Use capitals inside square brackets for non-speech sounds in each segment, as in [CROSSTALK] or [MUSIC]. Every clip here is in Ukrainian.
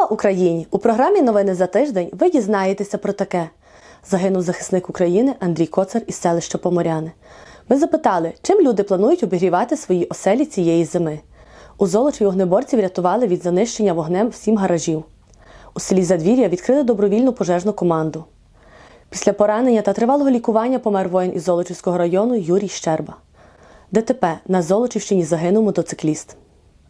Слава Україні! У програмі Новини за тиждень ви дізнаєтеся про таке. Загинув захисник України Андрій Коцар із селища Поморяни. Ми запитали, чим люди планують обігрівати свої оселі цієї зими. У Золочі вогнеборці врятували від занищення вогнем сім гаражів. У селі Задвір'я відкрили добровільну пожежну команду. Після поранення та тривалого лікування помер воїн із Золочівського району Юрій Щерба. ДТП на Золочівщині загинув мотоцикліст.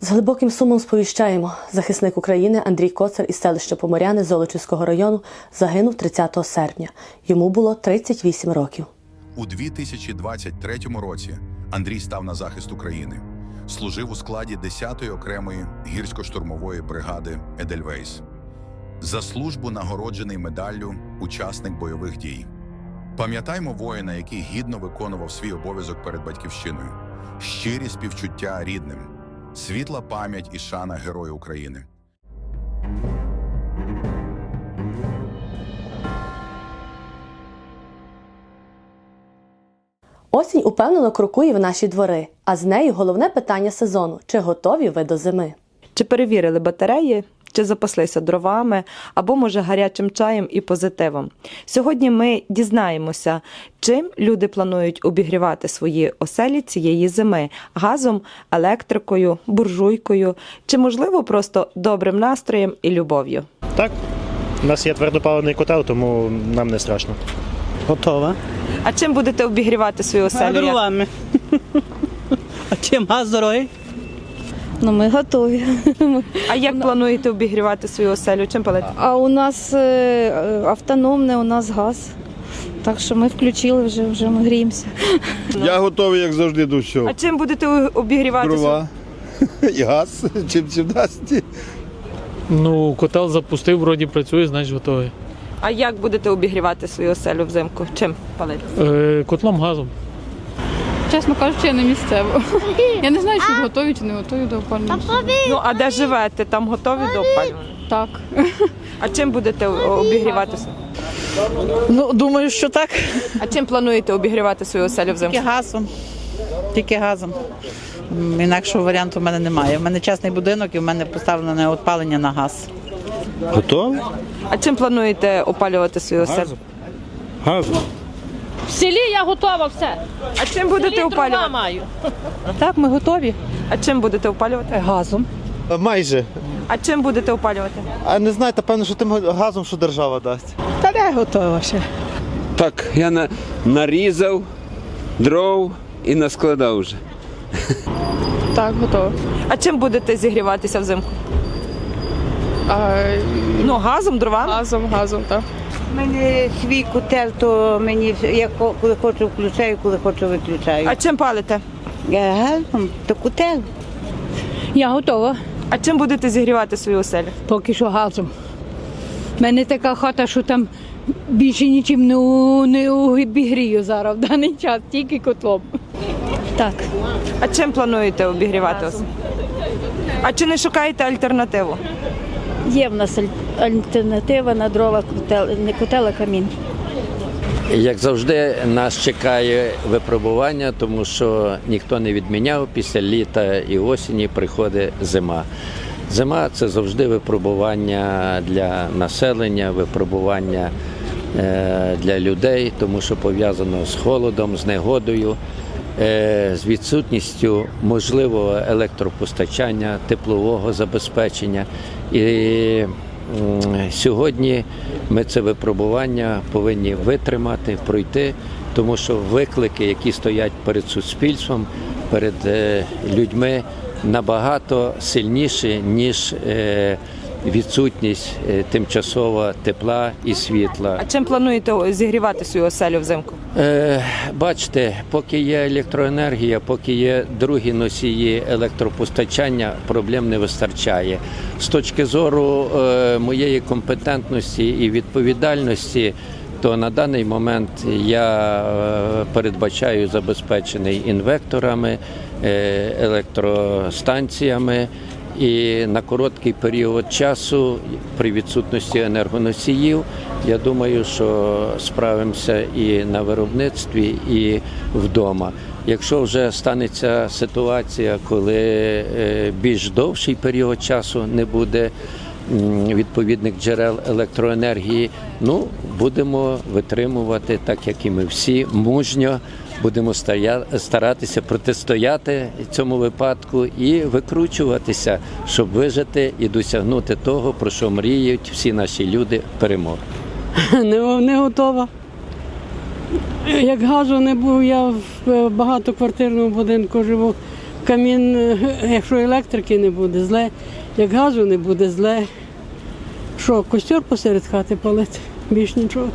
З глибоким сумом сповіщаємо, захисник України Андрій Коцар із селища Поморяни Золочівського району загинув 30 серпня. Йому було 38 років. У 2023 році Андрій став на захист України. Служив у складі 10-ї окремої гірсько-штурмової бригади Едельвейс. За службу нагороджений медаллю учасник бойових дій. Пам'ятаймо воїна, який гідно виконував свій обов'язок перед батьківщиною. Щирі співчуття рідним, світла пам'ять і шана Герою України. Осінь упевнено крокує в наші двори, а з нею головне питання сезону: чи готові ви до зими? Чи перевірили батареї, чи запаслися дровами, або, може, гарячим чаєм і позитивом. Сьогодні ми дізнаємося, чим люди планують обігрівати свої оселі цієї зими газом, електрикою, буржуйкою, чи, можливо, просто добрим настроєм і любов'ю. Так, у нас є твердопаливний котел, тому нам не страшно. Готова. А чим будете обігрівати свою оселю? Дровами. А чим газ дорогий? Ну, ми готові. А як плануєте обігрівати свою оселю? Чим палити? А у нас е, автономне, у нас газ. Так що ми включили вже, вже ми гріємося. Я готовий, як завжди, до А чим будете обігрівати? Дрова [LAUGHS] і газ, чим чим дасть. Ну, котел запустив, вроді працює, значить готовий. А як будете обігрівати свою оселю взимку? Чим палити? Е, котлом газом. Чесно кажучи, я не місцево. Я не знаю, чи готові, чи не готові до опалення. Ну а де живете? Там готові до опалювання? Так. А чим будете обігріватися? Ну, думаю, що так. А чим плануєте обігрівати свою оселю взимку? Тільки газом. Тільки газом. Інакшого варіанту в мене немає. У мене частний будинок і в мене поставлене опалення на газ. Готовий? А чим плануєте опалювати свою оселю? Газом. В селі я готова все. А чим будете опалювати? маю. Так, ми готові. А чим будете опалювати? Газом. Майже. А чим будете опалювати? А не знаєте, певно, що тим газом, що держава дасть. Та не готова ще. Так, я на, нарізав дров і наскладав вже. Так, готова. А чим будете зігріватися взимку? А, Ну газом, дровами? газом, газом, так. У мене свій котел, то мені я коли хочу включаю, коли хочу виключаю. А чим палите? Я газом, то котел. Я готова. А чим будете зігрівати свою оселю? Поки що газом. У мене така хата, що там більше нічим не, у- не обігрію зараз в даний час, тільки котлом. Так. А чим плануєте обігрівати оселю? А чи не шукаєте альтернативу? Є в нас альтернатива на дрова не котел, а камін. Як завжди, нас чекає випробування, тому що ніхто не відміняв після літа і осені приходить зима. Зима це завжди випробування для населення, випробування е, для людей, тому що пов'язано з холодом, з негодою, з відсутністю можливого електропостачання, теплового забезпечення. І Сьогодні ми це випробування повинні витримати, пройти, тому що виклики, які стоять перед суспільством, перед е, людьми, набагато сильніші, ніж е, відсутність е, тимчасова тепла і світла. А чим плануєте зігрівати свою оселю взимку? Е, бачите, поки є електроенергія, поки є другі носії електропостачання, проблем не вистачає. З точки зору е, моєї компетентності і відповідальності, то на даний момент я е, передбачаю забезпечений інвекторами, е, електростанціями. І на короткий період часу, при відсутності енергоносіїв, я думаю, що справимося і на виробництві, і вдома. Якщо вже станеться ситуація, коли е, більш довший період часу не буде відповідних джерел електроенергії. Ну, будемо витримувати, так як і ми всі, мужньо. Будемо старатися протистояти цьому випадку і викручуватися, щоб вижити і досягнути того, про що мріють всі наші люди перемоги. [LAUGHS] Не, не готова. Як газу не був, я в багатоквартирному будинку живу. Камін, е, [LAUGHS] якщо електрики не буде, зле. Як газу не буде, зле. Що, костер посеред хати палити? Більш нічого.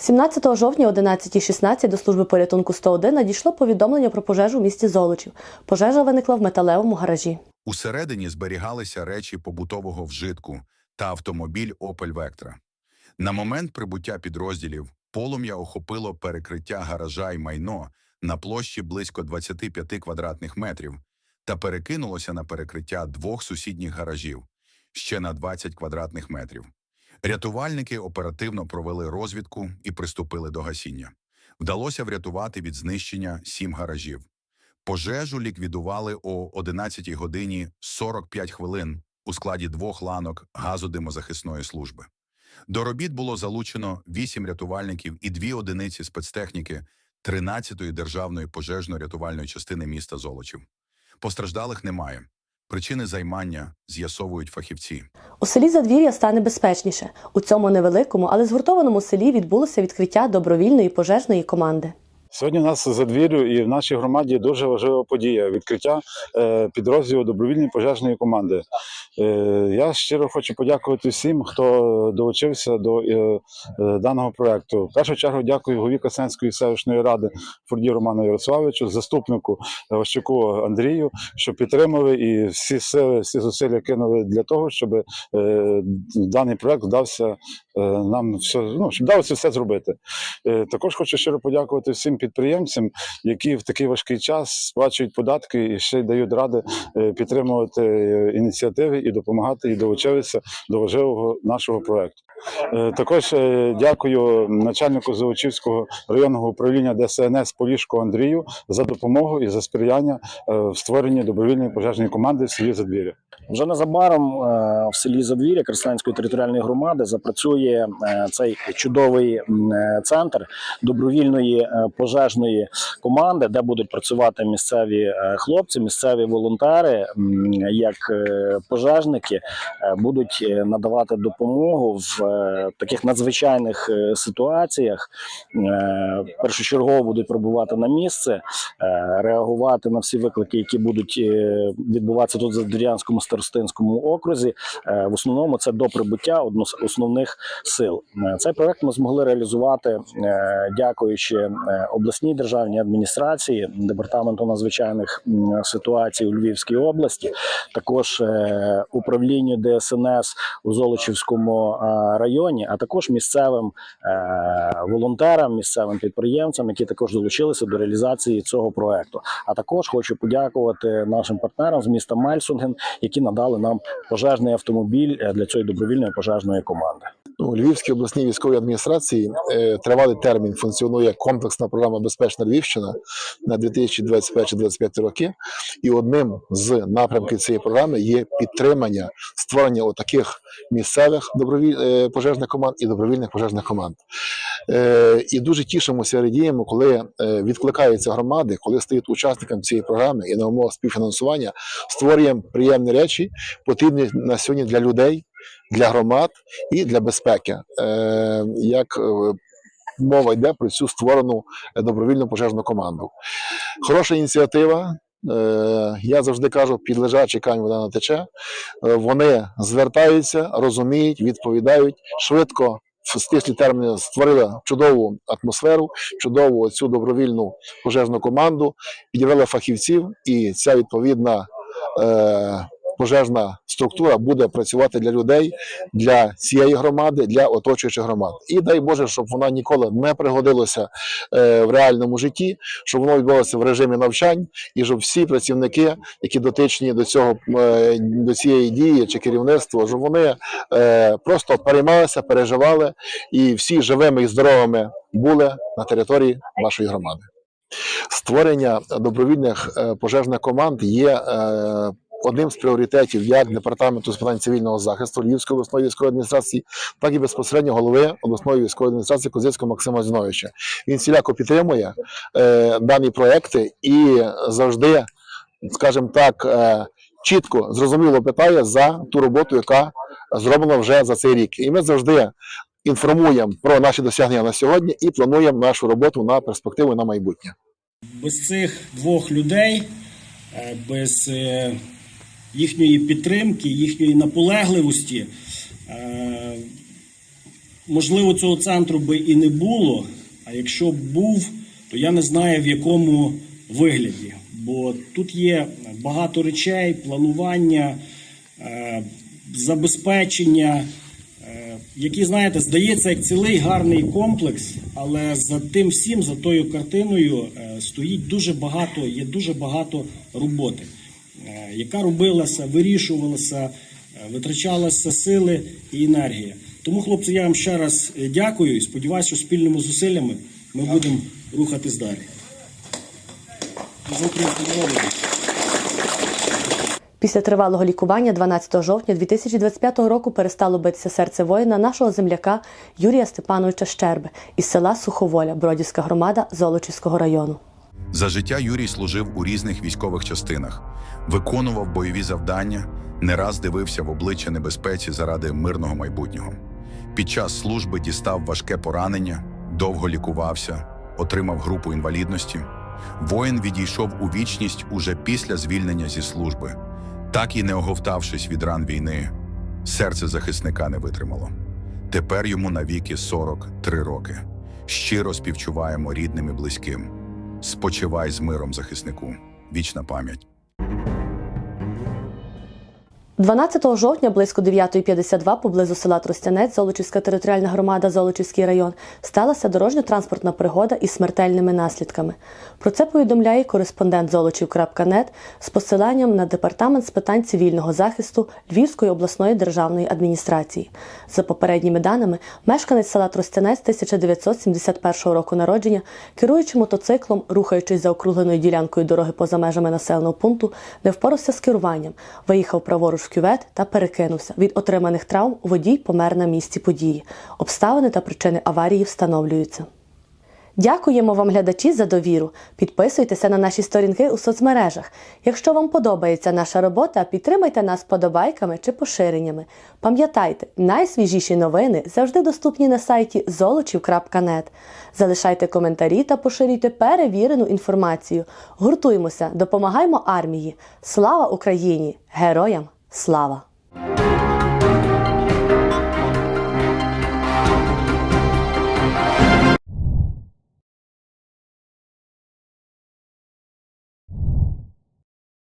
17 жовтня о 11.16 до служби порятунку 101 надійшло повідомлення про пожежу в місті Золочів. Пожежа виникла в металевому гаражі. Усередині зберігалися речі побутового вжитку та автомобіль Opel Vectra. На момент прибуття підрозділів полум'я охопило перекриття гаража й майно на площі близько 25 квадратних метрів та перекинулося на перекриття двох сусідніх гаражів ще на 20 квадратних метрів. Рятувальники оперативно провели розвідку і приступили до гасіння. Вдалося врятувати від знищення сім гаражів. Пожежу ліквідували о 11 годині 45 хвилин у складі двох ланок газодимозахисної служби. До робіт було залучено 8 рятувальників і 2 одиниці спецтехніки 13-ї державної пожежно-рятувальної частини міста Золочів. Постраждалих немає. Причини займання з'ясовують фахівці. У селі Задвір'я стане безпечніше. У цьому невеликому, але згуртованому селі відбулося відкриття добровільної пожежної команди. Сьогодні у нас за двір'ю і в нашій громаді дуже важлива подія відкриття е, підрозділу добровільної пожежної команди. Е, я щиро хочу подякувати всім, хто долучився до е, даного проекту. В першу чергу дякую голові Касенської селищної ради Фурді Роману Ярославовичу, заступнику Ващуку Андрію, що підтримали і всі сили, всі зусилля кинули для того, щоб даний проект вдався нам все, ну, щоб вдалося все зробити. Також хочу щиро подякувати всім підприємцям, які в такий важкий час сплачують податки і ще й дають ради е, підтримувати е, ініціативи і допомагати і долучилися до важливого нашого проекту. Е, Також дякую начальнику Золочівського районного управління ДСНС Полішку Андрію за допомогу і за сприяння в створенні добровільної пожежної команди в селі Задвір'я. Вже незабаром в селі Задвір'я Кресленської територіальної громади запрацює цей чудовий центр добровільної е, пожежної команди, де будуть працювати місцеві е, хлопці, місцеві волонтери, як е, пожежники, е, будуть надавати допомогу в таких надзвичайних ситуаціях. Першочергово будуть прибувати на місце, реагувати на всі виклики, які будуть відбуватися тут в Задвір'янському старостинському окрузі. В основному це до прибуття основних сил. Цей проект ми змогли реалізувати, дякуючи обласній державній адміністрації, департаменту надзвичайних ситуацій у Львівській області, також е, управлінню ДСНС у Золочівському районі, а також місцевим е, волонтерам, місцевим підприємцям, які також долучилися до реалізації цього проекту. А також хочу подякувати нашим партнерам з міста Мельсунген, які надали нам пожежний автомобіль е, для цієї добровільної пожежної команди. У Львівській обласній військовій адміністрації е, тривалий термін функціонує комплексна програма Безпечна Львівщина на 2021-2025 роки. І одним з напрямків цієї програми є підтримання створення отаких місцевих добровіль... е, пожежних команд і добровільних пожежних команд. Е, І дуже тішимося, радіємо, коли відкликаються громади, коли стають учасниками цієї програми і на умовах співфінансування створюємо приємні речі, потрібні на сьогодні для людей для громад і для безпеки. Е, як е, мова йде про цю створену добровільну пожежну команду. Хороша ініціатива. Е, Я завжди кажу, під лежачий камінь вода не тече. Вони звертаються, розуміють, відповідають швидко. В стислі терміни створили чудову атмосферу, чудову цю добровільну пожежну команду, підібрали фахівців, і ця відповідна пожежна структура буде працювати для людей, для цієї громади, для оточуючих громад. І дай Боже, щоб вона ніколи не пригодилася е, в реальному житті, щоб воно відбулося в режимі навчань, і щоб всі працівники, які дотичні до цього е, до цієї дії чи керівництво, щоб вони е, просто переймалися, переживали і всі живими і здоровими були на території нашої громади. Створення добровільних пожежних команд є одним з пріоритетів як департаменту з питань цивільного захисту Львівської обласної військової адміністрації, так і безпосередньо голови обласної військової адміністрації Козицького Максима Зіновича. Він всіляко підтримує е, дані проекти і завжди, скажімо так, е, чітко зрозуміло питає за ту роботу, яка зроблена вже за цей рік. І ми завжди інформуємо про наші досягнення на сьогодні і плануємо нашу роботу на перспективу на майбутнє. Без цих двох людей, е, без е, їхньої підтримки, їхньої наполегливості, е, можливо, цього центру би і не було. А якщо б був, то я не знаю в якому вигляді. Бо тут є багато речей, планування, е, забезпечення, е, які, знаєте, здається, як цілий гарний комплекс, але за тим всім, за тою картиною, стоїть дуже багато, є дуже багато роботи, яка робилася, вирішувалася, е, витрачалася сили і енергія. Тому, хлопці, я вам ще раз е, дякую і сподіваюся, що спільними зусиллями ми будемо рухатись далі. Після тривалого лікування 12 жовтня 2025 року перестало битися серце воїна нашого земляка Юрія Степановича Щерби із села Суховоля, Бродівська громада Золочівського району. За життя Юрій служив у різних військових частинах, виконував бойові завдання, не раз дивився в обличчя небезпеці заради мирного майбутнього. Під час служби дістав важке поранення, довго лікувався, отримав групу інвалідності. Воїн відійшов у вічність уже після звільнення зі служби. Так і не оговтавшись від ран війни, серце захисника не витримало. Тепер йому навіки 43 роки. Щиро співчуваємо рідним і близьким. Спочивай з миром, захиснику. Вічна пам'ять. 12 жовтня близько 9.52 поблизу села Тростянець, Золочівська територіальна громада, Золочівський район, сталася дорожньо-транспортна пригода із смертельними наслідками. Про це повідомляє кореспондент Золочів.нет з посиланням на департамент з питань цивільного захисту Львівської обласної державної адміністрації. За попередніми даними, мешканець села Тростянець 1971 року народження, керуючи мотоциклом, рухаючись за округленою ділянкою дороги поза межами населеного пункту, не впорався з керуванням, виїхав праворуч кювет та перекинувся. Від отриманих травм водій помер на місці події. Обставини та причини аварії встановлюються. Дякуємо вам, глядачі, за довіру. Підписуйтеся на наші сторінки у соцмережах. Якщо вам подобається наша робота, підтримайте нас подобайками чи поширеннями. Пам'ятайте, найсвіжіші новини завжди доступні на сайті золочів.нет. Залишайте коментарі та поширюйте перевірену інформацію. Гуртуймося, допомагаймо армії. Слава Україні! Героям слава!